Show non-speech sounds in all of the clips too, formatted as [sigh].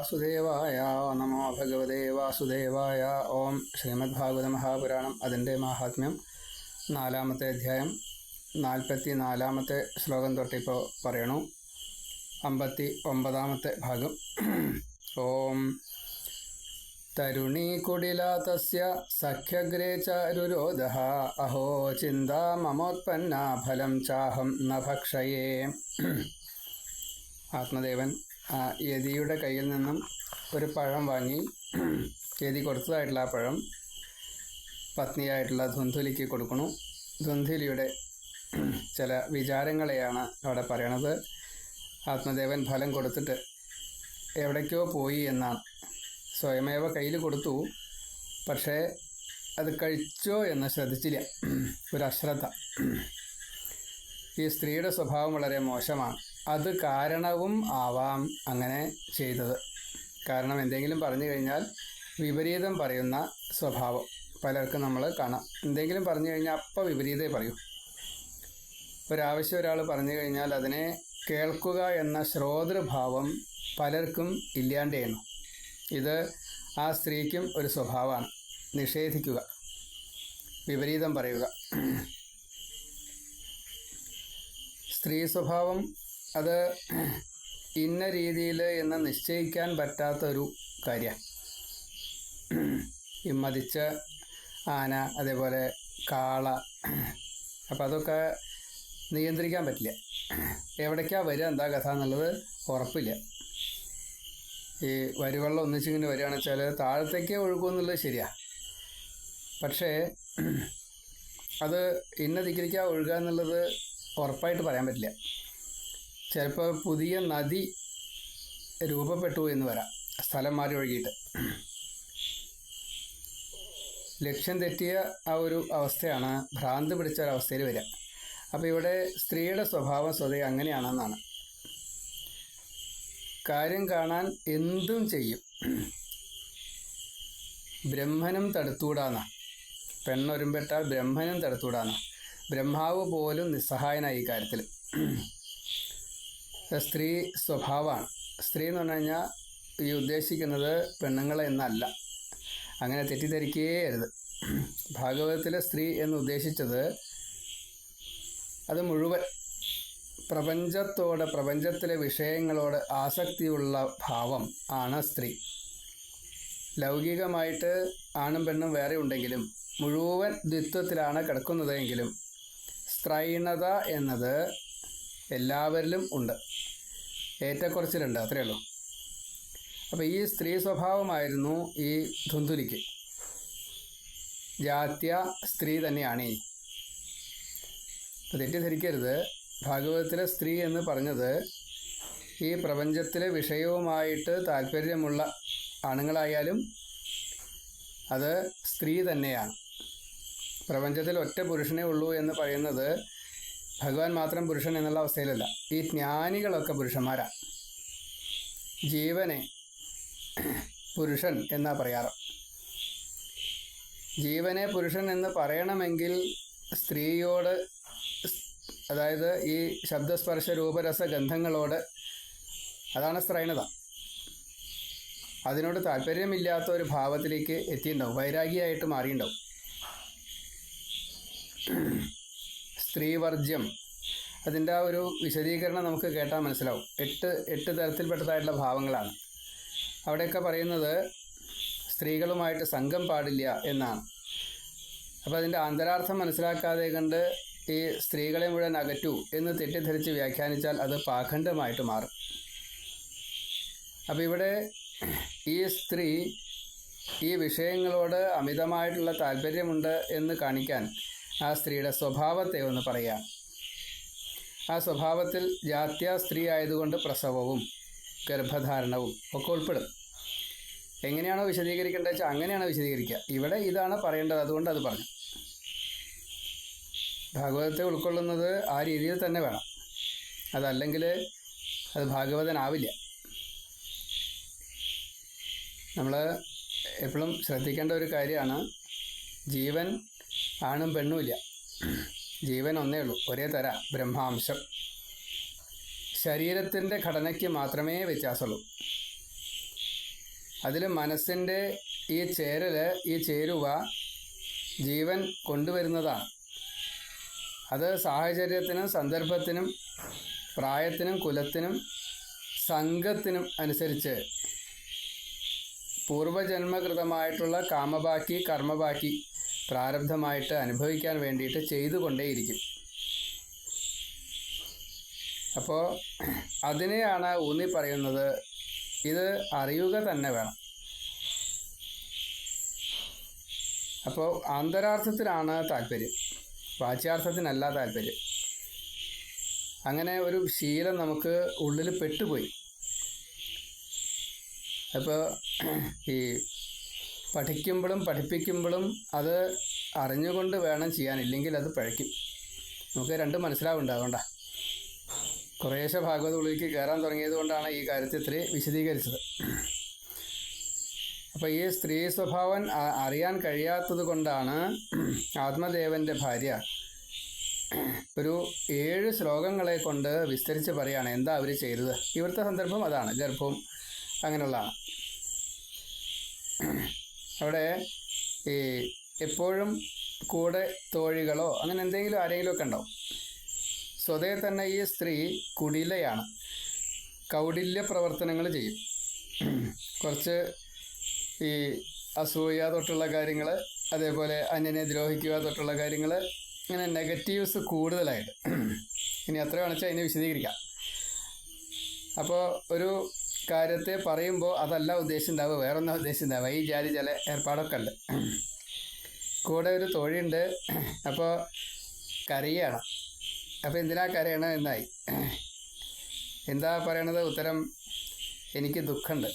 വാസുദേവായ നമോ ഭഗവതേ വാസുദേവായ. ഓം ശ്രീമദ് ഭാഗവത മഹാപുരാണം അതിന്റെ മാഹാത്മ്യം നാലാമത്തെ അധ്യായം നാൽപ്പത്തി നാലാമത്തെ ശ്ലോകം തൊട്ടിപ്പോൾ പറയണു. അമ്പത്തി ഒമ്പതാമത്തെ ഭാഗം. ഓം. തരുണീകുടിലാതസ്യ സഖ്യഗ്രേ ചരുരോധ അഹോ ചിന്ത മമോത്പന്ന ഫലം ചാഹം ന ഭക്ഷയേ. ആത്മദേവൻ യതിയുടെ കയ്യിൽ നിന്നും ഒരു പഴം വാങ്ങി യതി കൊടുത്തതായിട്ടുള്ള ആ പഴം പത്നിയായിട്ടുള്ള ധുന്ധുലിക്ക് കൊടുക്കണു ധുന്ധുലിയുടെ ചില വിചാരങ്ങളെയാണ് അവിടെ പറയണത്. ആത്മദേവൻ ഫലം കൊടുത്തിട്ട് എവിടേക്കോ പോയി എന്നാണ്. സ്വയമേവ കയ്യിൽ കൊടുത്തു പക്ഷേ അത് കഴിച്ചോ എന്ന് ശ്രദ്ധിച്ചില്ല. ഒരു അശ്രദ്ധ. ഈ സ്ത്രീയുടെ സ്വഭാവം വളരെ മോശമാണ്. അത് കാരണവും ആവാം അങ്ങനെ ചെയ്തത്. കാരണം എന്തെങ്കിലും പറഞ്ഞു കഴിഞ്ഞാൽ വിപരീതം പറയുന്ന സ്വഭാവം പലർക്കും നമ്മൾ കാണാം. എന്തെങ്കിലും പറഞ്ഞു കഴിഞ്ഞാൽ അപ്പം വിപരീതേ പറയൂ. ഒരാവശ്യം ഒരാൾ പറഞ്ഞു കഴിഞ്ഞാൽ അതിനെ കേൾക്കുക എന്ന ശ്രോതൃഭാവം പലർക്കും ഇല്ലാണ്ടേണു ഇത് ആ സ്ത്രീക്കും ഒരു സ്വഭാവമാണ്. നിഷേധിക്കുക. വിപരീതം പറയുക. സ്ത്രീ സ്വഭാവം അത് ഇന്ന രീതിയിൽ എന്ന് നിശ്ചയിക്കാൻ പറ്റാത്തൊരു കാര്യമാണ് ഈ മതിച്ച ആന അതേപോലെ കാള അപ്പം അതൊക്കെ നിയന്ത്രിക്കാൻ പറ്റില്ല. എവിടേക്കാണ് വരിക എന്താ കഥ എന്നുള്ളത് ഉറപ്പില്ല. ഈ വരുവെള്ളം ഒന്നിച്ചിങ്ങനെ വരികയാണെന്ന് വെച്ചാൽ താഴത്തേക്കേ ഒഴുകുമെന്നുള്ളത് ശരിയാണ് പക്ഷേ അത് ഇന്ന ദിക്കിലേക്കാണ് ഒഴുകുക എന്നുള്ളത് ഉറപ്പായിട്ട് പറയാൻ പറ്റില്ല. ചിലപ്പോൾ പുതിയ നദി രൂപപ്പെട്ടു എന്ന് വരാം. സ്ഥലം മാറി ഒഴുകിയിട്ട്. ലക്ഷ്യം തെറ്റിയ ആ ഒരു അവസ്ഥയാണ് ഭ്രാന്ത് പിടിച്ച ഒരവസ്ഥയിൽ വരിക അപ്പോൾ ഇവിടെ സ്ത്രീയുടെ സ്വഭാവം സ്വതേ അങ്ങനെയാണെന്നാണ്. കാര്യം കാണാൻ എന്തും ചെയ്യും. ബ്രഹ്മനും തടുത്തുകൂടാന്ന പെണ്ണൊരുമ്പെട്ടാൽ ബ്രഹ്മനും തടുത്തുകൂടാന്ന ബ്രഹ്മാവ് പോലും നിസ്സഹായനായി ഈ കാര്യത്തിൽ സ്ത്രീ സ്വഭാവമാണ്. സ്ത്രീ എന്ന് പറഞ്ഞു കഴിഞ്ഞാൽ ഈ ഉദ്ദേശിക്കുന്നത് പെണ്ണുങ്ങളെ എന്നല്ല. അങ്ങനെ തെറ്റിദ്ധരിക്കേരുത് ഭാഗവതത്തിലെ സ്ത്രീ എന്ന് ഉദ്ദേശിച്ചത് അത് മുഴുവൻ പ്രപഞ്ചത്തോട് പ്രപഞ്ചത്തിലെ വിഷയങ്ങളോട് ആസക്തിയുള്ള ഭാവം ആണ് സ്ത്രീ. ലൗകികമായിട്ട് ആണും പെണ്ണും വേറെ ഉണ്ടെങ്കിലും മുഴുവൻ ദ്വിത്വത്തിലാണ് കിടക്കുന്നതെങ്കിലും സ്ത്രൈണത എന്നത് എല്ലാവരിലും ഉണ്ട്. ഏറ്റക്കുറച്ചിലുണ്ട് അത്രയേ ഉള്ളൂ. അപ്പോൾ ഈ സ്ത്രീ സ്വഭാവമായിരുന്നു ഈ ധുന്ധുലിക്ക് ജാത്യ സ്ത്രീ തന്നെയാണ് ഈ. തെറ്റിദ്ധരിക്കരുത്. ഭാഗവതത്തിലെ സ്ത്രീ എന്ന് പറഞ്ഞത് ഈ പ്രപഞ്ചത്തിലെ വിഷയവുമായിട്ട് താല്പര്യമുള്ള ആണുങ്ങളായാലും അത് സ്ത്രീ തന്നെയാണ്. പ്രപഞ്ചത്തിൽ ഒറ്റ പുരുഷനേ ഉള്ളൂ എന്ന് പറയുന്നത് ഭഗവാൻ മാത്രം പുരുഷൻ എന്നുള്ള അവസ്ഥയിലല്ല. ഈ ജ്ഞാനികളൊക്കെ പുരുഷന്മാരാണ് ജീവനെ പുരുഷൻ എന്നാ പറയാറ്. ജീവനെ പുരുഷൻ എന്ന് പറയണമെങ്കിൽ സ്ത്രീയോട് അതായത് ഈ ശബ്ദസ്പർശ രൂപരസ ഗന്ധങ്ങളോട് അതാണ് സ്ത്രൈണത. അതിനോട് താല്പര്യമില്ലാത്ത ഒരു ഭാവത്തിലേക്ക് എത്തിയിട്ടുണ്ടാവും. വൈരാഗിയായിട്ട് മാറിയിട്ടുണ്ടാവും. സ്ത്രീവർജ്യം. അതിന്റെ ആ ഒരു വിശദീകരണം നമുക്ക് കേട്ടാൽ മനസ്സിലാവും. എട്ട് എട്ട് തരത്തിൽപ്പെട്ടതായിട്ടുള്ള ഭാവങ്ങളാണ്. അവിടെയൊക്കെ പറയുന്നത് സ്ത്രീകളുമായിട്ട് സംഘം പാടില്ല എന്നാണ്. അപ്പോൾ അതിന്റെ അന്തരാർത്ഥം മനസ്സിലാക്കാതെ കണ്ട് ഈ സ്ത്രീകളെ മുഴുവൻ അകറ്റു എന്ന് തെറ്റിദ്ധരിച്ച് വ്യാഖ്യാനിച്ചാൽ അത് പാഖണ്ഡമായിട്ട് മാറും. അപ്പോൾ ഇവിടെ ഈ സ്ത്രീ ഈ വിഷയങ്ങളോട് അമിതമായിട്ടുള്ള താല്പര്യമുണ്ട് എന്ന് കാണിക്കാൻ ആ സ്ത്രീയുടെ സ്വഭാവത്തെ ഒന്ന് പറയാം. ആ സ്വഭാവത്തിൽ ജാത്യ സ്ത്രീ ആയതുകൊണ്ട് പ്രസവവും ഗർഭധാരണവും ഒക്കെ ഉൾപ്പെടും. എങ്ങനെയാണോ വിശദീകരിക്കേണ്ടത് വെച്ചാൽ അങ്ങനെയാണ് വിശദീകരിക്കുക. ഇവിടെ ഇതാണ് പറയേണ്ടത് അതുകൊണ്ട് അത് പറഞ്ഞു. ഭാഗവതത്തെ ഉൾക്കൊള്ളുന്നത് ആ രീതിയിൽ തന്നെ വേണം. അതല്ലെങ്കിൽ അത് ഭാഗവതനാവില്ല. നമ്മൾ എപ്പോഴും ശ്രദ്ധിക്കേണ്ട ഒരു കാര്യമാണ് ജീവൻ ആണും പെണ്ണുമില്ല ജീവൻ ഒന്നേ ഉള്ളൂ. ഒരേ തര ബ്രഹ്മാംശം. ശരീരത്തിന്റെ ഘടനയ്ക്ക് മാത്രമേ വ്യത്യാസമുള്ളൂ. അതിൽ മനസ്സിന്റെ ഈ ചേരൽ ഈ ചേരുവ ജീവൻ കൊണ്ടുവരുന്നതാണ്. അത് സാഹചര്യത്തിനും സന്ദർഭത്തിനും പ്രായത്തിനും കുലത്തിനും സംഘത്തിനും അനുസരിച്ച് പൂർവജന്മകൃതമായിട്ടുള്ള കാമബാക്കി കർമ്മബാക്കി പ്രാരബ്ധമായിട്ട് അനുഭവിക്കാൻ വേണ്ടിയിട്ട് ചെയ്തുകൊണ്ടേയിരിക്കും. അപ്പോൾ അതിനെയാണ് ഊന്നി പറയുന്നത് ഇത് അറിയുക തന്നെ വേണം. അപ്പോൾ അന്തരാർത്ഥത്തിനാണ് താല്പര്യം. വാച്യാർത്ഥത്തിനല്ല താല്പര്യം. അങ്ങനെ ഒരു ശീലം നമുക്ക് ഉള്ളിൽ പെട്ടുപോയി. അപ്പോൾ ഈ പഠിക്കുമ്പോഴും പഠിപ്പിക്കുമ്പോഴും അത് അറിഞ്ഞുകൊണ്ട് വേണം ചെയ്യാൻ ഇല്ലെങ്കിൽ അത് പഴയ്ക്കും. നമുക്ക് രണ്ടും മനസ്സിലാവുണ്ടാവണ്ട കുറേശ്ശെ ഭാഗവത ഉള്ളിലേക്ക് കയറാൻ തുടങ്ങിയത് കൊണ്ടാണ് ഈ കാര്യത്തെ ഇത്രയും വിശദീകരിച്ചത്. അപ്പോൾ ഈ സ്ത്രീ സ്വഭാവം അറിയാൻ കഴിയാത്തത് കൊണ്ടാണ് ആത്മദേവന്റെ ഭാര്യ ഒരു ഏഴ് ശ്ലോകങ്ങളെ കൊണ്ട് വിസ്തരിച്ച് പറയാണ് എന്താ അവർ ചെയ്തത്. ഇവിടുത്തെ സന്ദർഭം അതാണ് ഗർഭവും അങ്ങനെയുള്ളതാണ്. അവിടെ ഈ എപ്പോഴും കൂടെ തോഴികളോ അങ്ങനെ എന്തെങ്കിലും ആരെങ്കിലും ഒക്കെ ഉണ്ടാവും സ്വതേ തന്നെ ഈ സ്ത്രീ കുടിലയാണ്. കൗടില്യ പ്രവർത്തനങ്ങൾ ചെയ്യും. കുറച്ച് ഈ അസൂയ തൊട്ടുള്ള കാര്യങ്ങൾ അതേപോലെ അന്യനെ ദ്രോഹിക്കുക തൊട്ടുള്ള കാര്യങ്ങൾ ഇങ്ങനെ നെഗറ്റീവ്സ് കൂടുതലായിട്ട്. ഇനി അത്ര വേണമെച്ചാൽ അതിനെ വിശദീകരിക്കാം. അപ്പോൾ ഒരു കാര്യത്തെ പറയുമ്പോൾ അതല്ല ഉദ്ദേശം ഉണ്ടാവുക വേറൊന്നും ഉദ്ദേശം ഉണ്ടാവുക ഈ ജാതി ചില ഏർപ്പാടൊക്കെ ഉണ്ട്. കൂടെ ഒരു തൊഴിലുണ്ട് അപ്പോൾ കരയാണ്. അപ്പോൾ എന്തിനാ കരയണ എന്നായി. എന്താ പറയണത്? ഉത്തരം എനിക്ക് ദുഃഖമുണ്ട്.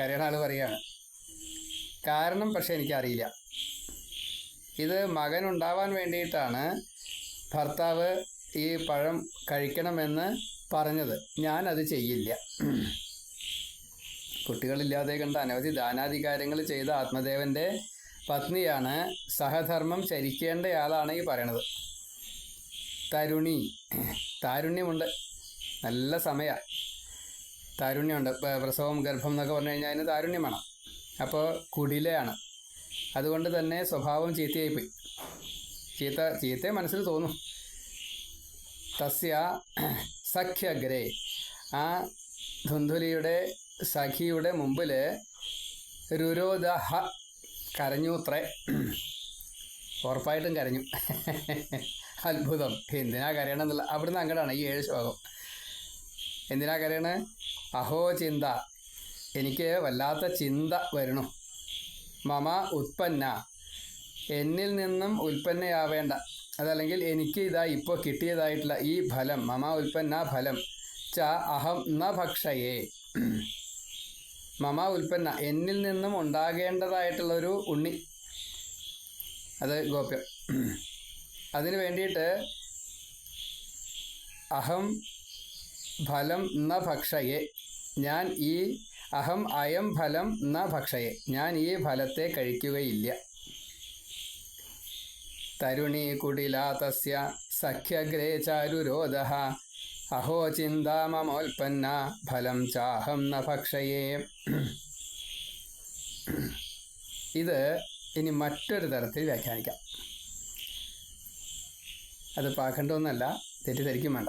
കരയണ ആൾ പറയാണ്. കാരണം പക്ഷേ എനിക്കറിയില്ല. ഇത് മകൻ ഉണ്ടാവാൻ വേണ്ടിയിട്ടാണ് ഭർത്താവ് ഈ പഴം കഴിക്കണമെന്ന് പറഞ്ഞത്. ഞാനത് ചെയ്യില്ല. കുട്ടികളില്ലാതെ കണ്ട അനവധി ദാനാധികാരങ്ങൾ ചെയ്ത ആത്മദേവന്റെ പത്നിയാണ് സഹധർമ്മം ചരിക്കേണ്ടയാളാണ് ഈ പറയണത്. തരുണി. താരുണ്യമുണ്ട്. നല്ല സമയ. താരുണ്യമുണ്ട്. പ്രസവം ഗർഭം എന്നൊക്കെ പറഞ്ഞു കഴിഞ്ഞാൽ അതിന് താരുണ്യം വേണം. അപ്പോൾ കുടിലയാണ്. അതുകൊണ്ട് തന്നെ സ്വഭാവം ചീത്തയായിപ്പോയി. ചീത്ത ചീത്ത മനസ്സിൽ തോന്നും. തസ്യ സഖ്യഗ്രേ. ആ ധുന്ധുലിയുടെ സഖിയുടെ മുമ്പിൽ രുരോദഹ കരഞ്ഞൂത്രേ ഉറപ്പായിട്ടും കരഞ്ഞു. അത്ഭുതം. എന്തിനാ കരയണമെന്നുള്ള അവിടുന്ന് അങ്ങടാണ് ഈ ഏഴ് ശ്ലോകം. എന്തിനാ കരയണേ? അഹോ ചിന്ത. എനിക്ക് വല്ലാത്ത ചിന്ത വരണു മമ ഉത്പന്ന. എന്നിൽ നിന്നും ഉൽപ്പന്നയാവേണ്ട. അതല്ലെങ്കിൽ എനിക്ക് ഇതാ ഇപ്പോൾ കിട്ടിയതായിട്ടുള്ള ഈ ഫലം. മമ ഉൽപ്പന്ന ഫലം. ച അഹം ന ഭക്ഷയേ. മമ ഉൽപ്പന്ന എന്നിൽ നിന്നും ഉണ്ടാകേണ്ടതായിട്ടുള്ളൊരു ഉണ്ണി. അത് ഗോപ്യം. അതിന് വേണ്ടിയിട്ട് അഹം ഫലം ന ഭക്ഷയെ. ഞാൻ ഈ അഹം അയം ഫലം ന ഭക്ഷയെ. ഞാൻ ഈ ഫലത്തെ കഴിക്കുകയില്ല. തരുണി കുടിലാ തസ്യ സഖ്യഗ്രേ ചാരുരോധ. അഹോ ചിന്താ മമോൽപ്പന്ന ഫലം ചാഹം ന ഭക്ഷയേ. ഇത് ഇനി മറ്റൊരു തരത്തിൽ വ്യാഖ്യാനിക്കാം. അത് പാഖണ്ഡമൊന്നല്ല തെറ്റിദ്ധരിക്കും വേണ്ട.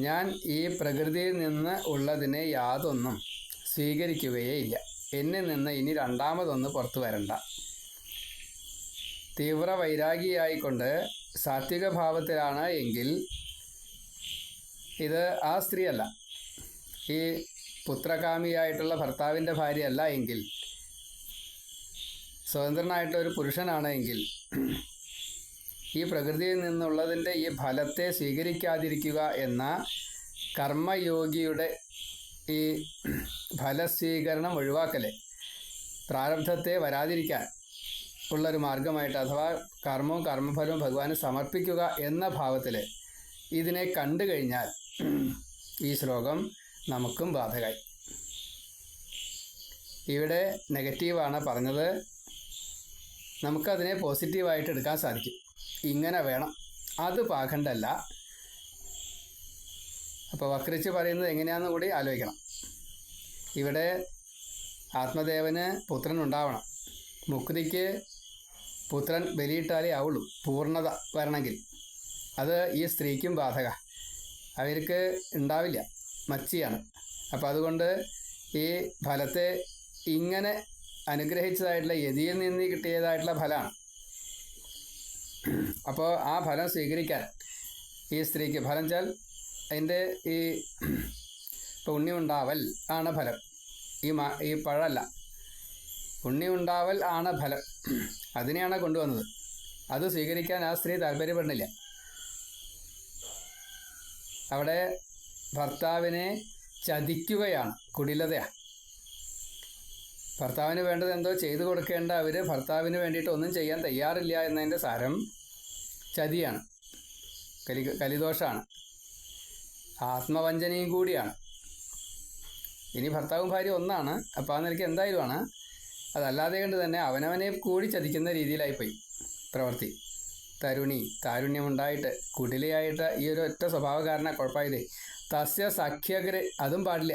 ഞാൻ ഈ പ്രകൃതിയിൽ നിന്ന് ഉള്ളതിനെ യാതൊന്നും സ്വീകരിക്കുകയേ ഇല്ല. എന്നിൽ നിന്ന് ഇനി രണ്ടാമതൊന്ന് പുറത്തു വരണ്ട. തീവ്ര വൈരാഗിയായിക്കൊണ്ട് സാത്വിക ഭാവത്തിലാണ് എങ്കിൽ ഇത് ആ സ്ത്രീയല്ല. ഈ പുത്രകാമിയായിട്ടുള്ള ഭർത്താവിന്റെ ഭാര്യയല്ല എങ്കിൽ സ്വതന്ത്രനായിട്ടുള്ള ഒരു പുരുഷനാണ് എങ്കിൽ ഈ പ്രകൃതിയിൽ നിന്നുള്ളതിന്റെ ഈ ഫലത്തെ സ്വീകരിക്കാതിരിക്കുക എന്ന കർമ്മയോഗിയുടെ ഈ ഫലസ്വീകരണം ഒഴിവാക്കലേ പ്രാരബ്ധത്തെ വരാതിരിക്കാൻ ഉള്ളൊരു മാർഗമായിട്ട് അഥവാ കർമ്മവും കർമ്മഫലവും ഭഗവാന് സമർപ്പിക്കുക എന്ന ഭാവത്തിൽ ഇതിനെ കണ്ടു കഴിഞ്ഞാൽ ഈ ശ്ലോകം നമുക്കും ബാധകായി. ഇവിടെ നെഗറ്റീവാണ് പറഞ്ഞത്. നമുക്കതിനെ പോസിറ്റീവായിട്ട് എടുക്കാൻ സാധിക്കും. ഇങ്ങനെ വേണം. അത് പാകണ്ടല്ല അപ്പോൾ വക്രിച്ച് പറയുന്നത് എങ്ങനെയാണെന്ന് കൂടി ആലോചിക്കണം. ഇവിടെ ആത്മദേവന് പുത്രൻ ഉണ്ടാവണം മുക്തിക്ക് പുത്രൻ ബലിയിട്ടാലേ ആവുള്ളൂ പൂർണത വരണമെങ്കിൽ. അത് ഈ സ്ത്രീക്കും ബാധക. അവർക്ക് ഉണ്ടാവില്ല മച്ചിയാണ്. അപ്പോൾ അതുകൊണ്ട് ഈ ഫലത്തെ ഇങ്ങനെ അനുഗ്രഹിച്ചതായിട്ടുള്ള യതിയിൽ നിന്ന് കിട്ടിയതായിട്ടുള്ള ഫലമാണ്. അപ്പോൾ ആ ഫലം സ്വീകരിക്കാൻ ഈ സ്ത്രീക്ക് ഫലം വെച്ചാൽ അതിന്റെ ഈ പുണ്യമുണ്ടാവൽ ആണ് ഫലം. ഈ മാ ഈ പഴമല്ല. പുണ്യമുണ്ടാവൽ ആണ് ഫലം. അതിനെയാണ് കൊണ്ടുവന്നത്. അത് സ്വീകരിക്കാൻ ആ സ്ത്രീ താല്പര്യപ്പെടുന്നില്ല. അവിടെ ഭർത്താവിനെ ചതിക്കുകയാണ് കുടിലതയാണ്. ഭർത്താവിന് വേണ്ടത് എന്തോ ചെയ്തു കൊടുക്കേണ്ട അവർ ഭർത്താവിന് വേണ്ടിയിട്ട് ഒന്നും ചെയ്യാൻ തയ്യാറില്ല എന്നതിന്റെ സാരം ചതിയാണ്. കലി കലിദോഷമാണ് ആത്മവഞ്ചനയും കൂടിയാണ്. ഇനി ഭർത്താവും ഭാര്യ ഒന്നാണ്. അപ്പോൾ ആ എന്തായാലും അതല്ലാതെ കൊണ്ട് തന്നെ അവനവനെ കൂടി ചതിക്കുന്ന രീതിയിലായിപ്പോയി പ്രവൃത്തി തരുണി താരുണ്യമുണ്ടായിട്ട് കുടിലയായിട്ട് ഈ ഒരു ഒറ്റ സ്വഭാവകാരനെ കുഴപ്പമായതേ. തസ്യ സഖ്യകര് അതും പാടില്ല.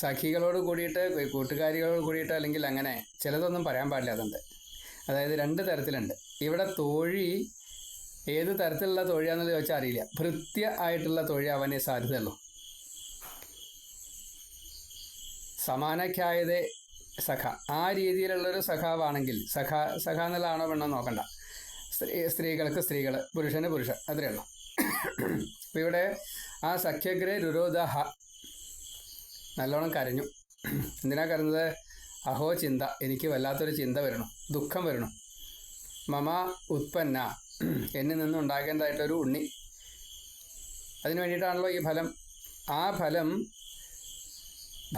സഖികളോട് കൂടിയിട്ട് കൂട്ടുകാരികളോട് കൂടിയിട്ട് അല്ലെങ്കിൽ അങ്ങനെ ചിലതൊന്നും പറയാൻ പാടില്ല അതുണ്ട് അതായത് രണ്ട് തരത്തിലുണ്ട്. ഇവിടെ തോഴി ഏത് തരത്തിലുള്ള തൊഴിലാണെന്ന് ചോദിച്ചാൽ അറിയില്ല. ഭൃത്യ ആയിട്ടുള്ള തൊഴി അവനെ സാധ്യതയുള്ളൂ. സമാനഖ്യായത സഖ. ആ രീതിയിലുള്ളൊരു സഖാവാണെങ്കിൽ സഖ സഖ എന്നുള്ളതാണോ പെണ്ണോ നോക്കണ്ട. സ്ത്രീ സ്ത്രീകൾക്ക് സ്ത്രീകൾ പുരുഷന് പുരുഷൻ അത്രയേ ഉള്ളൂ. അപ്പം ഇവിടെ ആ സഖ്യഗ്രേ രുരോധഹ നല്ലോണം കരഞ്ഞു. എന്തിനാ കരഞ്ഞത്? അഹോ ചിന്ത എനിക്ക് വല്ലാത്തൊരു ചിന്ത വരണം ദുഃഖം വരണം. മമ ഉത്പന്ന എന്നിൽ നിന്ന് ഉണ്ടാകേണ്ടതായിട്ടൊരു ഉണ്ണി. അതിന് വേണ്ടിയിട്ടാണല്ലോ ഈ ഫലം. ആ ഫലം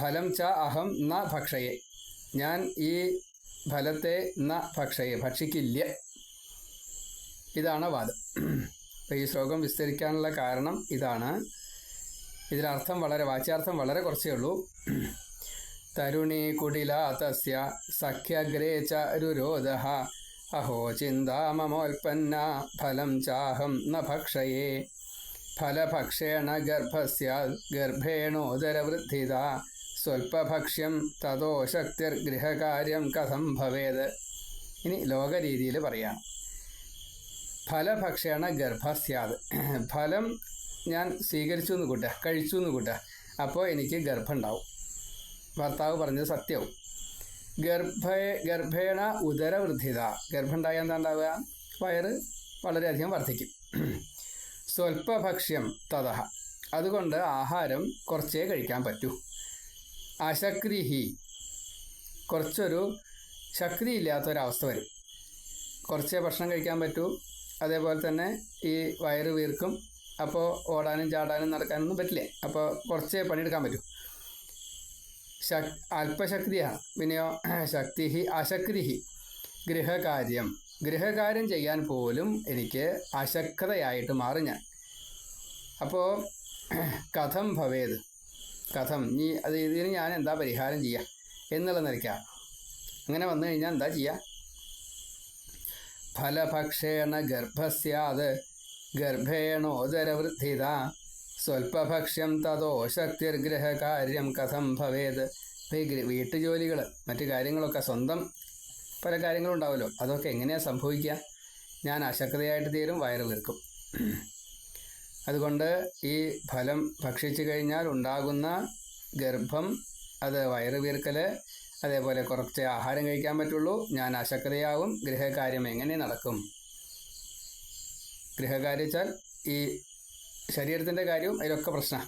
ഫലം ച അഹം ന ഭക്ഷയെ. ഞാൻ ഈ ഫലത്തെ ന ഭക്ഷയെ ഭക്ഷിക്കില്ല. ഇതാണ് വാദം. അപ്പോൾ ഈ ശ്ലോകം വിസ്തരിക്കാനുള്ള കാരണം ഇതാണ്. ഇതിലർത്ഥം വളരെ വാച്യാർത്ഥം വളരെ കുറച്ചേ ഉള്ളൂ. തരുണി കുടില തസ്യ സഖ്യഗ്രേ ചരുരോധ രുരോധ അഹോ ചിന്താ മമോൽപ്പന്ന ഫലം ചാഹം ന ഭക്ഷയേ. ഫലഭക്ഷേണ ഗർഭസ്യ ഗർഭേണോദരവൃദ്ധിത. സ്വൽപ്പഭക്ഷ്യം തതോ ശക്തിർ ഗൃഹകാര്യം കഥം ഭവേത്. ഇനി ലോകരീതിയിൽ പറയാം. ഫലഭക്ഷണ ഗർഭസ്യാത് ഫലം ഞാൻ സ്വീകരിച്ചു എന്ന് കൂട്ടുക കഴിച്ചു എന്ന് കൂട്ടുക. അപ്പോൾ എനിക്ക് ഗർഭം ഉണ്ടാവും ഭർത്താവ് പറഞ്ഞത് സത്യവും. ഗർഭ ഗർഭേണ ഉദരവൃദ്ധിത. ഗർഭം എന്താ ഉണ്ടാവുക? വയറ് വളരെയധികം വർദ്ധിക്കും. സ്വൽപ്പഭക്ഷ്യം തഥ അതുകൊണ്ട് ആഹാരം കുറച്ചേ കഴിക്കാൻ പറ്റൂ. അശക്തിഹി കുറച്ചൊരു ശക്തി ഇല്ലാത്തൊരവസ്ഥ വരും. കുറച്ചേ ഭക്ഷണം കഴിക്കാൻ പറ്റൂ. അതേപോലെ തന്നെ ഈ വയറ് വീർക്കും. അപ്പോൾ ഓടാനും ചാടാനും നടക്കാനൊന്നും പറ്റില്ലേ. അപ്പോൾ കുറച്ചേ പണിയെടുക്കാൻ പറ്റൂ. ശക് അല്പശക്തിയാണ് പിന്നെയോ [clears throat] ശക്തി അശക്തി ഗൃഹകാര്യം. ഗൃഹകാര്യം ചെയ്യാൻ പോലും എനിക്ക് അശക്തയായിട്ട് മാറും ഞാൻ. അപ്പോൾ [clears throat] കഥം ഭവേത്. കഥം. നീ അത് ഇതിന് ഞാൻ എന്താ പരിഹാരം ചെയ്യുക എന്നുള്ള നിലയ്ക്കാണ് അങ്ങനെ വന്നു കഴിഞ്ഞാൽ എന്താ ചെയ്യുക ഫലഭക്ഷേണ ഗർഭസ്യാത് ഗർഭേണോദരവൃദ്ധിത. സ്വൽപഭക്ഷ്യം തതോ ശക്തിർഗ്രഹകാര്യം കഥം ഭവേത്. വീട്ടുജോലികൾ മറ്റു കാര്യങ്ങളൊക്കെ സ്വന്തം പല കാര്യങ്ങളും ഉണ്ടാവുമല്ലോ അതൊക്കെ എങ്ങനെയാണ് സംഭവിക്കുക ഞാൻ അശക്തയായിട്ട് തീരും വയറ് വീർക്കും അതുകൊണ്ട് ഈ ഫലം ഭക്ഷിച്ചു കഴിഞ്ഞാൽ ഉണ്ടാകുന്ന ഗർഭം അത് വയറ് വീർക്കൽ അതേപോലെ കുറച്ച് ആഹാരം കഴിക്കാൻ പറ്റുള്ളൂ ഞാൻ അശക്തയാവും ഗൃഹകാര്യം എങ്ങനെ നടക്കും? ഗൃഹകാര്യച്ചാൽ ഈ ശരീരത്തിന്റെ കാര്യവും അതിലൊക്കെ പ്രശ്ന.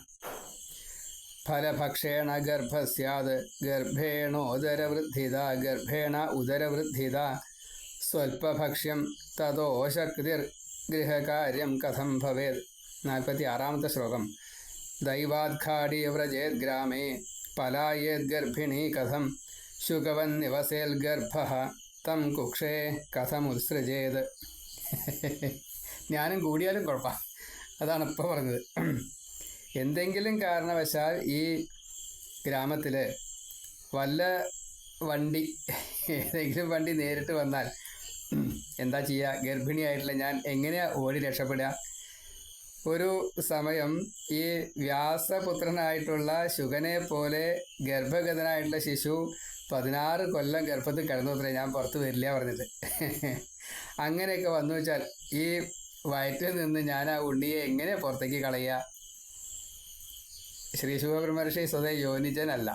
ഫലഭക്ഷേണ ഗർഭസ്യാത് ഗർഭേണോദരവൃദ്ധിത ഗർഭേണ ഉദരവൃദ്ധിത സ്വൽപ്പഭക്ഷ്യം തതോ ശക്തിർ ഗൃഹകാര്യം കഥം ഭവേത്. നാൽപ്പത്തി ആറാമത്തെ ശ്ലോകം. ദൈവാദ്ഘാടി വ്രജേത് ഗ്രാമേ പലായേത് ഗർഭിണി കഥം ശുഗവൻ നിവസേൽ ഗർഭ തം കുക്ഷേ കഥമുത്സൃജേത്. ഞാനും കൂടിയാലും കുഴപ്പമാണ് അതാണ് ഇപ്പോൾ പറഞ്ഞത്. എന്തെങ്കിലും കാരണവശാൽ ഈ ഗ്രാമത്തിൽ വല്ല വണ്ടി ഏതെങ്കിലും വണ്ടി നേരിട്ട് വന്നാൽ എന്താ ചെയ്യുക ഗർഭിണിയായിട്ടുള്ള ഞാൻ എങ്ങനെയാണ് ഓടി രക്ഷപ്പെടുക? ഒരു സമയം ഈ വ്യാസപുത്രനായിട്ടുള്ള ശുഗനെ പോലെ ഗർഭഗതനായിട്ടുള്ള ശിശു പതിനാറ് കൊല്ലം ഗർഭത്തിൽ കിടന്നു ഞാൻ പുറത്ത് വരില്ല പറഞ്ഞിട്ട് അങ്ങനെയൊക്കെ വന്നു വെച്ചാൽ ഈ വയറ്റിൽ നിന്ന് ഞാൻ ആ ഉണ്ണിയെ എങ്ങനെ പുറത്തേക്ക് കളയുക? ശ്രീ ശുഭബ്രഹ്മർഷി സ്വതേ യോനിജനല്ല.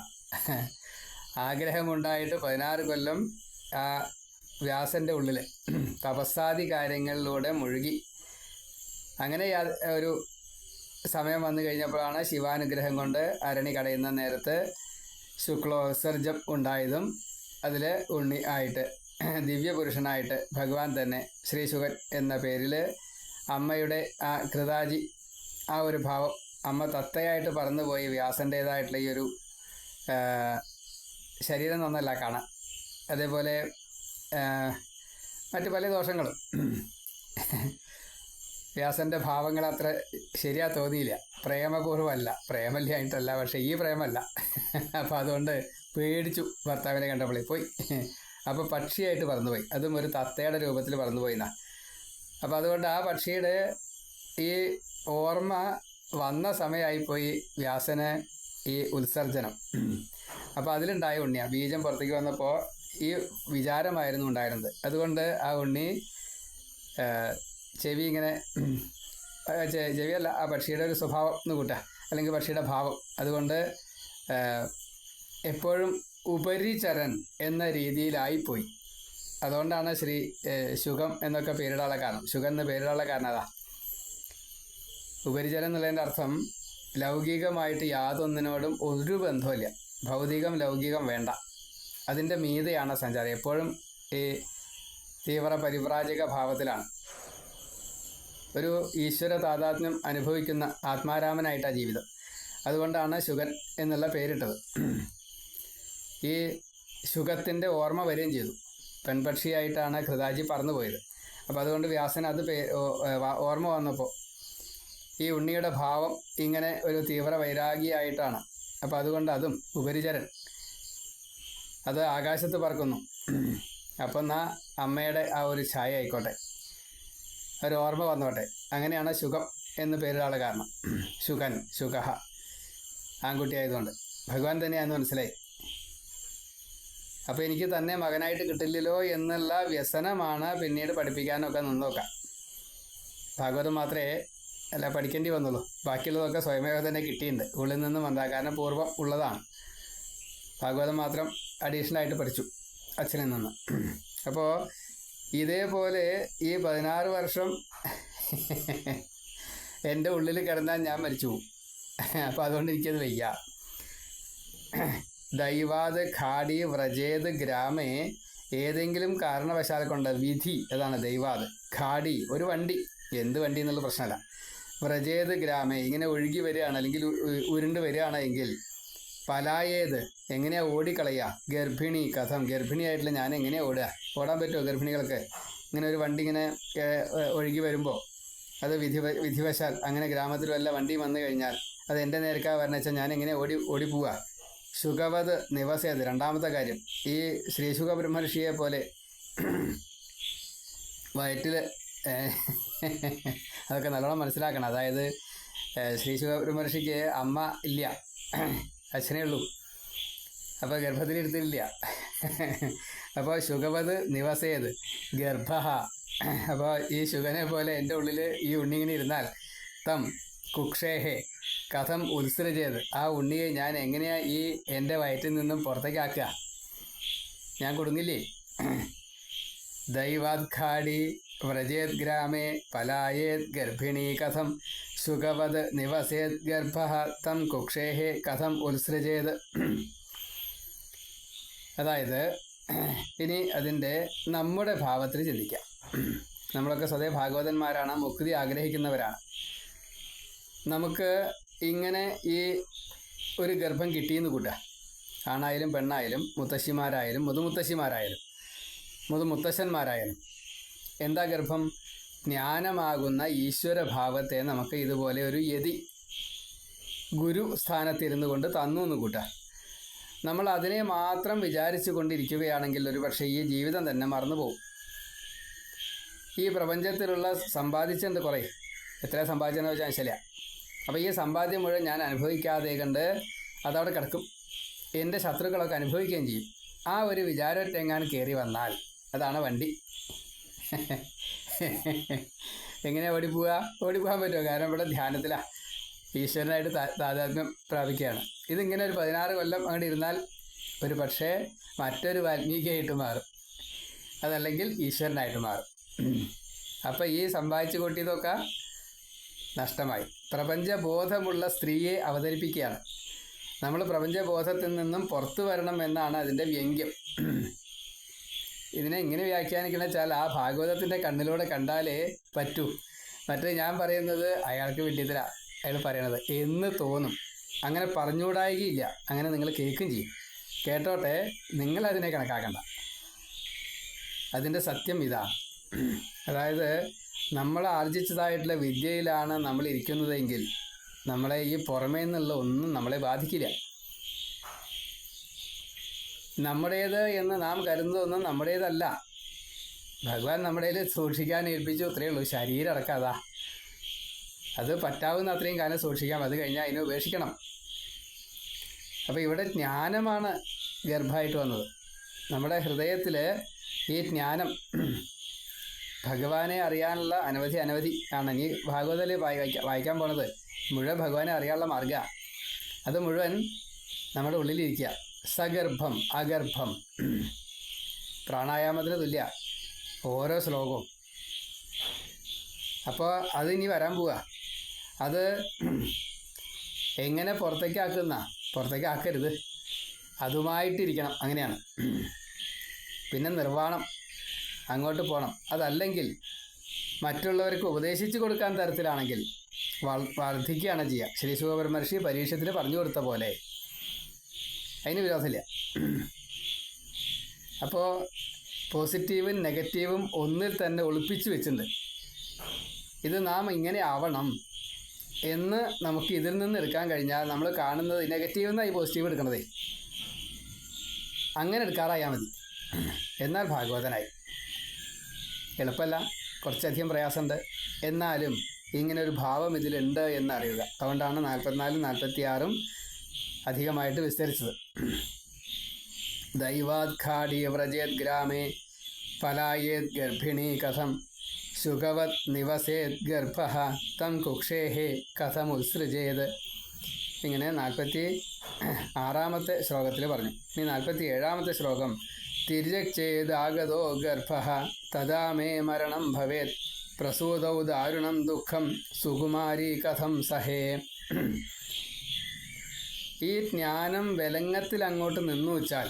ആഗ്രഹമുണ്ടായിട്ട് പതിനാറ് കൊല്ലം ആ വ്യാസന്റെ ഉള്ളിൽ തപസ്സാദി കാര്യങ്ങളിലൂടെ മുഴുകി അങ്ങനെ ഒരു സമയം വന്നു കഴിഞ്ഞപ്പോഴാണ് ശിവാനുഗ്രഹം കൊണ്ട് അരണി കടയുന്ന നേരത്ത് ശുക്ലോത്സർജം ഉണ്ടായതും അതിൽ ഉണ്ണി ആയിട്ട് ദിവ്യപുരുഷനായിട്ട് ഭഗവാൻ തന്നെ ശ്രീ ശുഗൻ എന്ന പേരിൽ അമ്മയുടെ ആ കൃതാജി ആ ഒരു ഭാവം അമ്മ തത്തയായിട്ട് പറന്നുപോയി വ്യാസന്റേതായിട്ടുള്ള ഈ ഒരു ശരീരം നന്നല്ല കാണാം അതേപോലെ മറ്റു പല ദോഷങ്ങളും. വ്യാസന്റെ ഭാവങ്ങൾ അത്ര ശരിയാ തോന്നിയില്ല. പ്രേമപൂർവമല്ല. പ്രേമല്ലായിട്ടല്ല പക്ഷെ ഈ പ്രേമല്ല. അപ്പം അതുകൊണ്ട് പേടിച്ചു ഭർത്താവിനെ കണ്ടപ്പോളി പോയി അപ്പോൾ പക്ഷിയായിട്ട് പറന്നുപോയി. അതും ഒരു തത്തയുടെ രൂപത്തിൽ പറന്നുപോയി എന്നാ. അപ്പം അതുകൊണ്ട് ആ പക്ഷിയുടെ ഈ ഓർമ്മ വന്ന സമയമായിപ്പോയി വ്യാസന് ഈ ഉത്സർജനം. അപ്പോൾ അതിലുണ്ടായ ഉണ്ണിയാ. ബീജം പുറത്തേക്ക് വന്നപ്പോൾ ഈ വിചാരമായിരുന്നു ഉണ്ടായിരുന്നത്. അതുകൊണ്ട് ആ ഉണ്ണി ചെവി ഇങ്ങനെ ചെവിയല്ല ആ പക്ഷിയുടെ ഒരു സ്വഭാവം എന്ന് കൂട്ടുക അല്ലെങ്കിൽ പക്ഷിയുടെ ഭാവം. അതുകൊണ്ട് എപ്പോഴും ഉപരിചരൻ എന്ന രീതിയിലായിപ്പോയി. അതുകൊണ്ടാണ് ശ്രീ ശുഖം എന്നൊക്കെ പേരിടാനുള്ള കാരണം. ശുഗം എന്ന പേരിടാനുള്ള കാരണം അതാ. ഉപരിചരം എന്നുള്ളതിന്റെ അർത്ഥം ലൗകികമായിട്ട് യാതൊന്നിനോടും ഒരു ബന്ധമില്ല ഭൗതികം ലൗകികം വേണ്ട. അതിന്റെ മീതെയാണ് സഞ്ചാരം. എപ്പോഴും ഈ തീവ്ര പരിവ്രാജക ഭാവത്തിലാണ്. ഒരു ഈശ്വര താതാത്മ്യം അനുഭവിക്കുന്ന ആത്മാരാമനായിട്ടാണ് ജീവിതം. അതുകൊണ്ടാണ് ശുഗൻ എന്നുള്ള പേരിട്ടത്. ഈ ശുഗത്തിന്റെ ഓർമ്മ വരികയും ചെയ്തു. പെൺപക്ഷിയായിട്ടാണ് ഘൃതാജി പറന്നുപോയത്. അപ്പോൾ അതുകൊണ്ട് വ്യാസൻ അത് ഓർമ്മ വന്നപ്പോൾ ഈ ഉണ്ണിയുടെ ഭാവം ഇങ്ങനെ ഒരു തീവ്ര വൈരാഗിയായിട്ടാണ്. അപ്പോൾ അതുകൊണ്ട് അതും ഉപരിചരൻ. അത് ആകാശത്ത് പറക്കുന്നു. അപ്പം എന്നാ അമ്മയുടെ ആ ഒരു ഛായ ആയിക്കോട്ടെ. ഒരു ഓർമ്മ വന്നോട്ടെ. അങ്ങനെയാണ് ശുഖം എന്ന് പേരിടാനുള്ള കാരണം. ശുഖൻ ശുഖ ആൺകുട്ടി ആയതുകൊണ്ട് ഭഗവാൻ തന്നെയാണെന്ന് മനസ്സിലായി. അപ്പോൾ എനിക്ക് തന്നെ മകനായിട്ട് കിട്ടില്ലല്ലോ എന്നുള്ള വ്യസനമാണ് പിന്നീട് പഠിപ്പിക്കാനൊക്കെ നിന്നോക്കാം. ഭാഗവതം മാത്രമേ അല്ല പഠിക്കേണ്ടി വന്നുള്ളൂ. ബാക്കിയുള്ളതൊക്കെ സ്വയമേവ തന്നെ കിട്ടിയിട്ടുണ്ട്. ഉള്ളിൽ നിന്നും കാരണം പൂർവം ഉള്ളതാണ്. ഭാഗവതം മാത്രം അഡീഷണലായിട്ട് പഠിച്ചു അച്ഛനിൽ നിന്ന്. അപ്പോൾ ഇതേപോലെ ഈ പതിനാറ് വർഷം എന്റെ ഉള്ളിൽ കിടന്നാൽ ഞാൻ മരിച്ചു പോകും. അപ്പോൾ അതുകൊണ്ട് എനിക്കത് വയ്യ. ദൈവാത് ഖാഡി വ്രജേത് ഗ്രാമേ ഏതെങ്കിലും കാരണവശാൽ കൊണ്ട് വിധി അതാണ് ദൈവാത്. ഖാഡി ഒരു വണ്ടി. എന്ത് വണ്ടി എന്നുള്ള പ്രശ്നമല്ല. വ്രജേത് ഗ്രാമേ ഇങ്ങനെ ഒഴുകി വരികയാണ് അല്ലെങ്കിൽ ഉരുണ്ട് വരികയാണ് എങ്കിൽ പലായേത്. എങ്ങനെയാ ഓടിക്കളയുക ഗർഭിണി കഥം. ഗർഭിണിയായിട്ടുള്ള ഞാൻ എങ്ങനെയാ ഓടുക? ഓടാൻ പറ്റുമോ ഗർഭിണികൾക്ക്? ഇങ്ങനെ ഒരു വണ്ടി ഇങ്ങനെ ഒഴുകി വരുമ്പോൾ അത് വിധി വിധിവശാൽ അങ്ങനെ ഗ്രാമത്തിൽ വല്ല വണ്ടി വന്നു കഴിഞ്ഞാൽ അത് എന്റെ നേരക്കാ വെച്ചാൽ ഞാൻ എങ്ങനെ ഓടി ഓടിപ്പോവുക സുഖവത് നിവസേത്. രണ്ടാമത്തെ കാര്യം ഈ ശ്രീശുഖ ബ്രഹ്മർഷിയെ പോലെ വയറ്റിൽ അതൊക്കെ നല്ലോണം മനസ്സിലാക്കണം. അതായത് ശ്രീശുഖ ബ്രഹ്മർഷിക്ക് അമ്മ ഇല്ല. അച്ഛനേ ഉള്ളൂ. അപ്പോൾ ഗർഭത്തിലിരുത്തില്ല അപ്പോൾ ശുഗവത് നിവസേത്. ഗർഭ അപ്പോൾ ഈ ശുഗനെ പോലെ എന്റെ ഉള്ളിൽ ഈ ഉണ്ണി ഇങ്ങനെ ഇരുന്നാൽ തം കുക്ഷേഹേ. കഥം ഉത്സൃജേത് ആ ഉണ്ണിയെ ഞാൻ എങ്ങനെയാണ് ഈ എന്റെ വയറ്റിൽ നിന്നും പുറത്തേക്കാക്കുക? ഞാൻ കൊടുങ്ങില്ലേ? ദൈവാദ്ഘാടി വ്രജേത് ഗ്രാമേ പലായേത് ഗർഭിണീ കഥം സുഖവത് നിവസേത് ഗർഭ തം കുക്ഷേഹേ കഥം ഉത്സൃജേത് അതായത് ഇനി അതിന്റെ നമ്മുടെ ഭാവത്തിൽ ചിന്തിക്കാം. നമ്മളൊക്കെ സ്വതേ ഭാഗവതന്മാരാണ് മുക്തി ആഗ്രഹിക്കുന്നവരാണ്. നമുക്ക് ഇങ്ങനെ ഈ ഒരു ഗർഭം കിട്ടിയെന്ന് കൂട്ടുക. ആണായാലും പെണ്ണായാലും മുത്തശ്ശിമാരായാലും മുതുമുത്തശ്ശിമാരായാലും മുതുമുത്തശ്ശന്മാരായാലും എന്താ ഗർഭം? ജ്ഞാനമാകുന്ന ഈശ്വരഭാവത്തെ നമുക്ക് ഇതുപോലെ ഒരു യതി ഗുരു സ്ഥാനത്തിരുന്നു കൊണ്ട് തന്നു എന്ന് കൂട്ട. നമ്മൾ അതിനെ മാത്രം വിചാരിച്ചു കൊണ്ടിരിക്കുകയാണെങ്കിൽ ഒരു പക്ഷേ ഈ ജീവിതം തന്നെ മറന്നു പോകും ഈ പ്രപഞ്ചത്തിലുള്ള സമ്പാദിച്ചിട്ടുണ്ട് കുറേ എത്ര സമ്പാദിച്ചെന്ന് വെച്ചാൽ ശരിയാ അപ്പോൾ ഈ സമ്പാദ്യം മുഴുവൻ ഞാൻ അനുഭവിക്കാതെ കണ്ട് അതവിടെ കിടക്കും. എന്റെ ശത്രുക്കളൊക്കെ അനുഭവിക്കുകയും ചെയ്യും. ആ ഒരു വിചാരത്തെങ്ങാനും കയറി വന്നാൽ അതാണ് വണ്ടി. [laughs] എങ്ങനെയാ ഓടി പോകാൻ പറ്റുമോ? കാരണം ഇവിടെ ധ്യാനത്തിലാണ് ഈശ്വരനായിട്ട് താതാത്മ്യം പ്രാപിക്കുകയാണ്. ഇതിങ്ങനെ ഒരു പതിനാറ് കൊല്ലം അങ്ങോട്ട് ഇരുന്നാൽ ഒരു പക്ഷേ മറ്റൊരു വാൽമീകിയായിട്ട് മാറും. അതല്ലെങ്കിൽ ഈശ്വരനായിട്ട് മാറും. [clears throat] അപ്പം ഈ സമ്പാദിച്ചു കൂട്ടിയതൊക്കെ നഷ്ടമായി. പ്രപഞ്ചബോധമുള്ള സ്ത്രീയെ അവതരിപ്പിക്കുകയാണ്. നമ്മൾ പ്രപഞ്ചബോധത്തിൽ നിന്നും പുറത്തു വരണം എന്നാണ് അതിന്റെ വ്യംഗ്യം [clears throat] ഇതിനെ എങ്ങനെ വ്യാഖ്യാനിക്കണം വെച്ചാൽ ആ ഭാഗവതത്തിന്റെ കണ്ണിലൂടെ കണ്ടാലേ പറ്റൂ. മറ്റേ ഞാൻ പറയുന്നത് അയാൾക്ക് വിഡ്ഢിത്തര അയാൾ പറയണത് എന്ന് തോന്നും. അങ്ങനെ പറഞ്ഞുകൂടായികയില്ല. അങ്ങനെ നിങ്ങൾ കേൾക്കും ചെയ്യും. കേട്ടോട്ടെ? നിങ്ങൾ അതിനെ കണക്കാക്കണ്ട. അതിന്റെ സത്യം ഇതാണ് അതായത് നമ്മൾ ആർജിച്ചതായിട്ടുള്ള വിദ്യയിലാണ് നമ്മൾ ഇരിക്കുന്നതെങ്കിൽ നമ്മളെ ഈ പുറമേ നിന്നുള്ള ഒന്നും നമ്മളെ ബാധിക്കില്ല. നമ്മുടേത് എന്ന് നാം കരുതുന്നതൊന്നും നമ്മുടേതല്ല. ഭഗവാൻ നമ്മുടെ കയ്യിൽ സൂക്ഷിക്കാൻ ഏൽപ്പിച്ചു. അത്രയേ ഉള്ളൂ. ശരീരം അടക്കാതാ. അത് പറ്റാവുന്ന അത്രയും കാലം സൂക്ഷിക്കാം. അത് കഴിഞ്ഞാൽ അതിനെ ഉപേക്ഷിക്കണം. അപ്പോൾ ഇവിടെ ജ്ഞാനമാണ് ഗർഭമായിട്ട് വന്നത്. നമ്മുടെ ഹൃദയത്തിൽ ഈ ജ്ഞാനം ഭഗവാനെ അറിയാനുള്ള അനവധി അനവധി ആണ്. ഇനി ഭാഗവതത്തിൽ വായിക്കാൻ പോണത്. മുഴുവൻ ഭഗവാനെ അറിയാനുള്ള മാർഗമാണ് അത് മുഴുവൻ നമ്മുടെ ഉള്ളിലിരിക്കുക സഗർഭം അഗർഭം. പ്രാണായാമത്തിന് തുല്യ. ഓരോ ശ്ലോകവും. അപ്പോൾ അത് ഇനി വരാൻ പോവുക അത് എങ്ങനെ പുറത്തേക്ക് ആക്കുന്ന പുറത്തേക്ക് ആക്കരുത് അതുമായിട്ടിരിക്കണം. അങ്ങനെയാണ്. പിന്നെ നിർവാണം. അങ്ങോട്ട് പോകണം അതല്ലെങ്കിൽ മറ്റുള്ളവർക്ക് ഉപദേശിച്ചു കൊടുക്കാൻ തരത്തിലാണെങ്കിൽ വർദ്ധിക്കുകയാണ് ചെയ്യുക ശ്രീ സുഖപരമർഷി പരീക്ഷത്തിൽ പറഞ്ഞു കൊടുത്ത പോലെ. അതിന് വിരോധമില്ല. അപ്പോൾ പോസിറ്റീവും നെഗറ്റീവും ഒന്നിൽ തന്നെ ഒളിപ്പിച്ചു വെച്ചിട്ടുണ്ട്. ഇത് നാം ഇങ്ങനെ ആവണം എന്ന് നമുക്ക് ഇതിൽ നിന്ന് എടുക്കാൻ കഴിഞ്ഞാൽ നമ്മൾ കാണുന്നത് നെഗറ്റീവ് എന്നായി പോസിറ്റീവ് എടുക്കണതേ. അങ്ങനെ എടുക്കാറായാൽ മതി. എന്നാൽ ഭാഗവതനായി. എളുപ്പമല്ല കുറച്ചധികം പ്രയാസമുണ്ട്. എന്നാലും ഇങ്ങനെ ഒരു ഭാവം ഇതിലുണ്ട് എന്നറിയുക. അതുകൊണ്ടാണ് നാൽപ്പത്തിനാലും നാൽപ്പത്തി ആറും അധികമായിട്ട് വിസ്തരിച്ചത്. ദൈവാദ്ഘാടി വ്രജേത് ഗ്രാമേ പലായേത് ഗർഭിണി കഥം ശുഗവത് നിവസേത് ഗർഭ തം കുക്ഷേഹേ കഥം ഉത്സൃജേത്. ഇങ്ങനെ നാൽപ്പത്തി ആറാമത്തെ ശ്ലോകത്തിൽ പറഞ്ഞു. ഇനി നാൽപ്പത്തി ഏഴാമത്തെ ശ്ലോകം. തിര്യക്ചേദാഗതോ ഗർഭ തഥാ മേ മരണം ഭവേത് പ്രസൂതൗ ദാരുണം ദുഃഖം സുകുമാരി കഥം സഹേ. ഈ ജ്ഞാനം വിലങ്ങത്തിൽ അങ്ങോട്ട് നിന്നു വെച്ചാൽ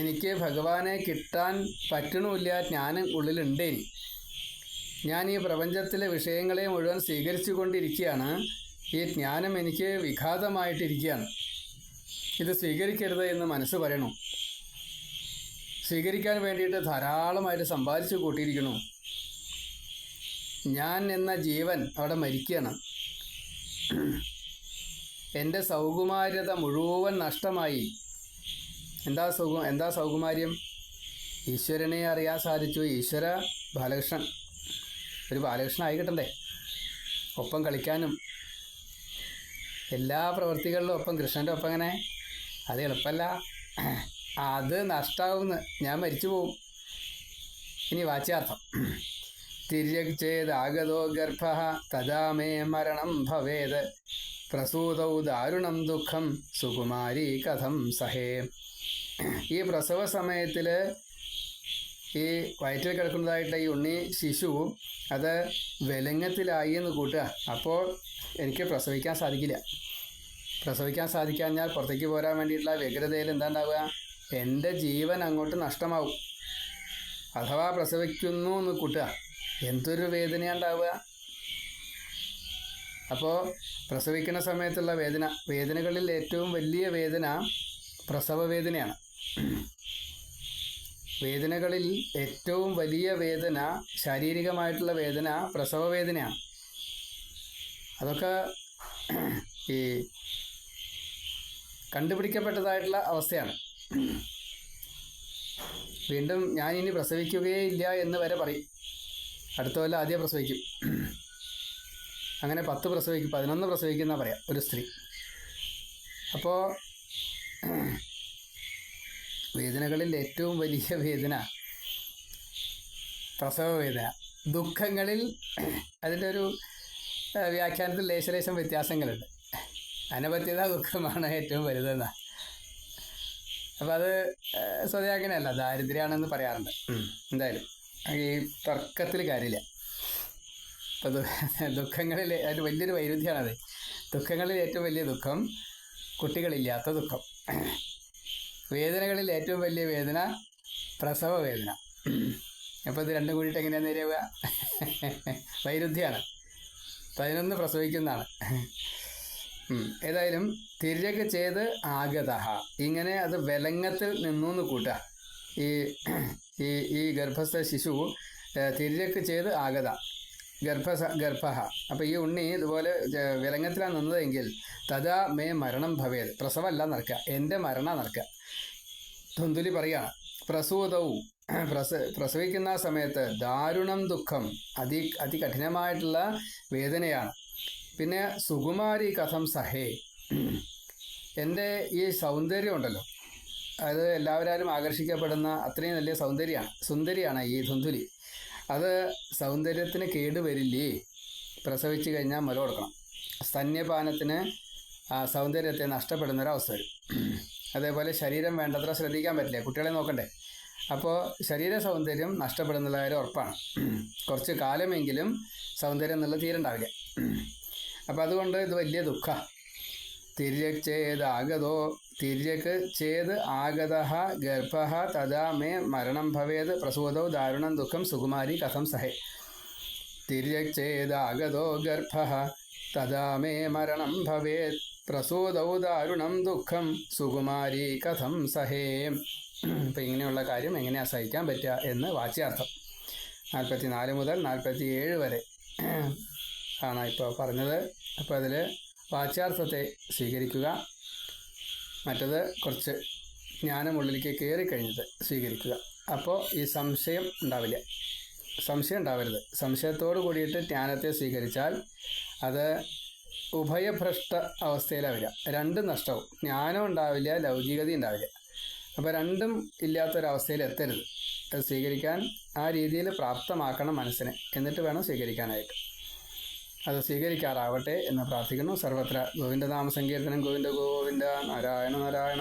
എനിക്ക് ഭഗവാനെ കിട്ടാൻ പറ്റണമില്ല ജ്ഞാനം ഉള്ളിലുണ്ടേനി ഞാൻ ഈ പ്രപഞ്ചത്തിലെ വിഷയങ്ങളെ മുഴുവൻ സ്വീകരിച്ചു കൊണ്ടിരിക്കുകയാണ് ഈ ജ്ഞാനം എനിക്ക് വിഘാതമായിട്ടിരിക്കുകയാണ്. ഇത് സ്വീകരിക്കരുത് എന്ന് മനസ്സ് പറയണു. സ്വീകരിക്കാൻ വേണ്ടിയിട്ട് ധാരാളമായിട്ട് സമ്പാദിച്ചു കൂട്ടിയിരിക്കണു ഞാൻ എന്ന ജീവൻ അവിടെ മരിക്കുകയാണ്. എന്റെ സൗകുമാര്യത മുഴുവൻ നഷ്ടമായി. എന്താ സൗകു എന്താ സൗകുമാര്യം? ഈശ്വരനെ അറിയാൻ സാധിച്ചു. ഈശ്വര ബാലകൃഷ്ണൻ. ഒരു ബാലകൃഷ്ണൻ ആയി ഒപ്പം കളിക്കാനും. എല്ലാ പ്രവൃത്തികളിലും ഒപ്പം. കൃഷ്ണന്റെ ഒപ്പം അങ്ങനെ അത് എളുപ്പമല്ല. അത് നഷ്ടാവുമെന്ന് ഞാൻ മരിച്ചു പോവും. ഇനി വാച്യാർത്ഥം. തിര്യക്ചേദാഗതോ ഗർഭ തഥാ മേ മരണം ഭവേത്. പ്രസൂതൗ ദാരുണം ദുഃഖം സുകുമാരി കഥം സഹേ. ഈ പ്രസവ സമയത്തിൽ ഈ വയറ്റിൽ കിടക്കുന്നതായിട്ടുള്ള ഈ ഉണ്ണി ശിശു അത് വിലങ്ങത്തിലായി എന്ന് കൂട്ടുക. അപ്പോൾ എനിക്ക് പ്രസവിക്കാൻ സാധിക്കില്ല. പ്രസവിക്കാൻ സാധിക്കാഞ്ഞാൽ പുറത്തേക്ക് പോരാൻ വേണ്ടിയിട്ടുള്ള വ്യഗ്രതയിൽ എന്താ ഉണ്ടാവുക എന്റെ ജീവൻ അങ്ങോട്ട് നഷ്ടമാവും. അഥവാ പ്രസവിക്കുന്നു എന്ന് കൂട്ടുക. എന്തൊരു വേദനയാണ് ഉണ്ടാവുക? അപ്പോൾ പ്രസവിക്കുന്ന സമയത്തുള്ള വേദന. വേദനകളിൽ ഏറ്റവും വലിയ വേദന പ്രസവ വേദനയാണ്. വേദനകളിൽ ഏറ്റവും വലിയ വേദന ശാരീരികമായിട്ടുള്ള വേദന പ്രസവ വേദനയാണ്. അതൊക്കെ ഈ കണ്ടുപിടിക്കപ്പെട്ടതായിട്ടുള്ള അവസ്ഥയാണ്. വീണ്ടും ഞാൻ ഇനി പ്രസവിക്കുകയേ ഇല്ല എന്ന് വരെ പറയും. അടുത്ത കൊല്ലം ആദ്യം പ്രസവിക്കും. അങ്ങനെ പത്ത് പ്രസവിക്കും പതിനൊന്ന് പ്രസവിക്കുന്ന പറയാം ഒരു സ്ത്രീ. അപ്പോൾ വേദനകളിൽ ഏറ്റവും വലിയ വേദന പ്രസവ വേദന. ദുഃഖങ്ങളിൽ അതിന്റെ ഒരു വ്യാഖ്യാനത്തിൽ ലേശലേശം വ്യത്യാസങ്ങളുണ്ട്. അനപത്യത ദുഃഖമാണ് ഏറ്റവും വലുതെന്ന. അപ്പം അത് സ്വതയാക്കനല്ല ദാരിദ്ര്യമാണെന്ന് പറയാറുണ്ട്. എന്തായാലും ഈ തർക്കത്തിൽ കാര്യമില്ല. അപ്പോൾ ദുഃഖങ്ങളിൽ അതിന് വലിയൊരു വൈരുദ്ധ്യമാണത് ദുഃഖങ്ങളിൽ ഏറ്റവും വലിയ ദുഃഖം കുട്ടികളില്ലാത്ത ദുഃഖം. വേദനകളിൽ ഏറ്റവും വലിയ വേദന പ്രസവ വേദന. അപ്പോൾ ഇത് രണ്ടും കൂടിയിട്ട് എങ്ങനെയാണ് നേരിടുക വൈരുദ്ധ്യമാണ് പതിനൊന്ന് പ്രസവിക്കുന്നതാണ്. ഏതായാലും തിരക്ക് ചെയ്ത് ആഗത. ഇങ്ങനെ അത് വിലങ്ങത്തിൽ നിന്നൂന്ന് കൂട്ടുക. ഈ ഈ ഈ ഗർഭസ്ഥ ശിശു തിരക്ക് ചെയ്ത് ആഗത. ഗർഭ ഗർഭ അപ്പോൾ ഈ ഉണ്ണി ഇതുപോലെ വിലങ്ങത്തിലാണ് നിന്നതെങ്കിൽ തഥാ മേ മരണം ഭവേത്. പ്രസവമല്ല നടക്കുക എന്റെ മരണം നടക്കുക ധുന്തുലി പറയാണ്. പ്രസൂതവും പ്രസ പ്രസവിക്കുന്ന സമയത്ത് ദാരുണം ദുഃഖം അതി അതികഠിനമായിട്ടുള്ള വേദനയാണ്. പിന്നെ സുകുമാരി കഥം സഹേ. എന്റെ ഈ സൗന്ദര്യം ഉണ്ടല്ലോ. അത് എല്ലാവരും ആകർഷിക്കപ്പെടുന്ന അത്രയും വലിയ സൗന്ദര്യമാണ് സുന്ദരിയാണ് ഈ ധുന്തുലി അത് സൗന്ദര്യത്തിന് കേടുവരില്ലേ പ്രസവിച്ച് കഴിഞ്ഞാൽ മുല കൊടുക്കണം. സ്തന്യപാനത്തിന് സൗന്ദര്യത്തെ നഷ്ടപ്പെടുന്ന ഒരവസ്ഥ വരും. അതേപോലെ ശരീരം വേണ്ടത്ര ശ്രദ്ധിക്കാൻ പറ്റില്ല. കുട്ടികളെ നോക്കണ്ടേ. അപ്പോൾ ശരീര സൗന്ദര്യം നഷ്ടപ്പെടുന്നുള്ള കാര്യം ഉറപ്പാണ്. കുറച്ച് കാലമെങ്കിലും സൗന്ദര്യം എന്നുള്ളത് തീരണ്ടാവില്ല അപ്പോൾ അതുകൊണ്ട് ഇത് വലിയ ദുഃഖമാണ് തിരിച്ചേതാകതോ തിര്യക് ചേത് ആഗത ഗർഭ തഥാ മേ മരണം ഭവേത് പ്രസൂതോ ദാരുണം ദുഃഖം സുകുമാരി കഥം സഹേ. തിര്യക് ചേതാഗതോ ഗർഭ തഥാ മേ മരണം ഭവേത് പ്രസൂതൗ ദാരുണം ദുഃഖം സുകുമാരി കഥം സഹേ. ഇപ്പം ഇങ്ങനെയുള്ള കാര്യം എങ്ങനെയാണ് സഹിക്കാൻ പറ്റുക എന്ന് വാച്യാർത്ഥം. നാൽപ്പത്തി നാല് മുതൽ നാൽപ്പത്തി ഏഴ് വരെ ആണ് ഇപ്പോൾ പറഞ്ഞത്. അപ്പോൾ അതിൽ വാച്യാർത്ഥത്തെ സ്വീകരിക്കുക. മറ്റത് കുറച്ച് ജ്ഞാനമുള്ളിലേക്ക് കയറി കഴിഞ്ഞത് സ്വീകരിക്കുക. അപ്പോൾ ഈ സംശയം ഉണ്ടാവില്ല. സംശയം ഉണ്ടാവരുത്. സംശയത്തോട് കൂടിയിട്ട് ജ്ഞാനത്തെ സ്വീകരിച്ചാൽ അത് ഉഭയഭ്രഷ്ട അവസ്ഥയിലാണ് വരിക. രണ്ടും നഷ്ടവും. ജ്ഞാനം ഉണ്ടാവില്ല ലൗകികത ഉണ്ടാവില്ല. അപ്പോൾ രണ്ടും ഇല്ലാത്തൊരവസ്ഥയിൽ എത്തരുത്. അത് സ്വീകരിക്കാൻ ആ രീതിയിൽ പ്രാപ്തമാക്കണം മനസ്സിനെ. എന്നിട്ട് വേണം സ്വീകരിക്കാനായിട്ട്. അത് സ്വീകരിക്കാറാവട്ടെ എന്ന് പ്രാർത്ഥിക്കുന്നു. സർവത്ര ഗോവിന്ദനാമ സങ്കീർത്തനം ഗോവിന്ദ ഗോവിന്ദ നാരായണ നാരായണ